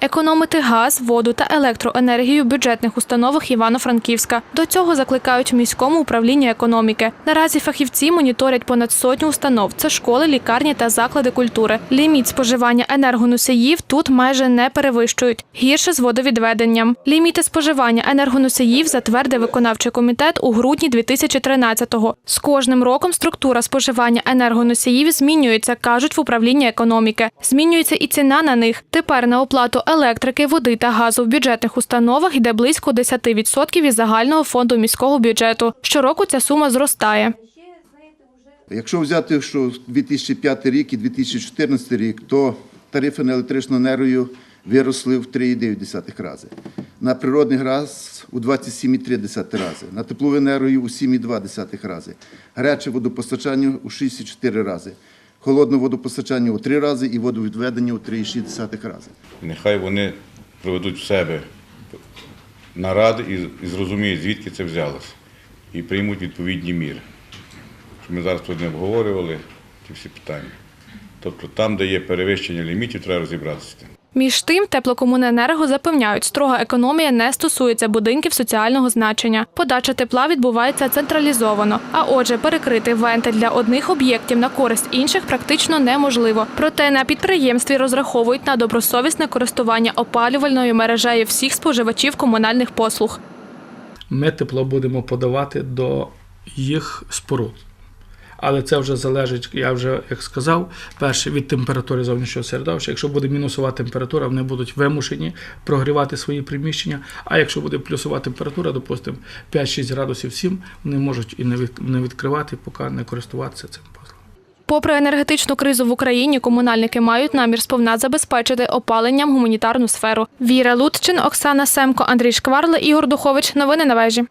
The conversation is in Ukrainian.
економити газ, воду та електроенергію в бюджетних установах Івано-Франківська. До цього закликають в міському управлінні економіки. Наразі фахівці моніторять понад сотню установ. Це школи, лікарні та заклади культури. Ліміт споживання енергоносіїв тут майже не перевищують. Гірше з водовідведенням. Ліміти споживання енергоносіїв затвердив виконавчий комітет у грудні 2013-го. З кожним роком структура споживання енергоносіїв змінюється, кажуть в управлінні економіки. Змінюється і ціна на них. Тепер на оплату електрики, води та газу в бюджетних установах йде близько 10% із загального фонду міського бюджету. Щороку ця сума зростає. Якщо взяти, що 2005 рік і 2014 рік, то тарифи на електричну енергію виросли в 3,9 рази. На природний газ у 27,3 рази, на теплову енергію у 7,2 рази, гаряче водопостачання у 6,4 рази, холодне водопостачання у 3 рази і водовідведення у 3,6 рази. Нехай вони проведуть в себе наради і, зрозуміють, звідки це взялося, і приймуть відповідні міри. Ми зараз тут не обговорювали ці всі питання. Тобто там, де є перевищення лімітів, треба розібратися. Між тим, теплокомуненерго запевняють, строга економія не стосується будинків соціального значення. Подача тепла відбувається централізовано. А отже, перекрити вентиль для одних об'єктів на користь інших практично неможливо. Проте на підприємстві розраховують на добросовісне користування опалювальною мережею всіх споживачів комунальних послуг. ми тепло будемо подавати до їх споруд. Але це вже залежить, я вже як сказав, перше від температури зовнішнього середовища. Якщо буде мінусова температура, вони будуть вимушені прогрівати свої приміщення. А якщо буде плюсова температура, допустимо 5-6 градусів 7, вони можуть і не від- не відкривати, поки не користуватися цим послугом. Попри енергетичну кризу в Україні, комунальники мають намір сповна забезпечити опаленням гуманітарну сферу. Віра Лутчин, Оксана Семко, Андрій Шкварла, Ігор Духович. Новини на вежі.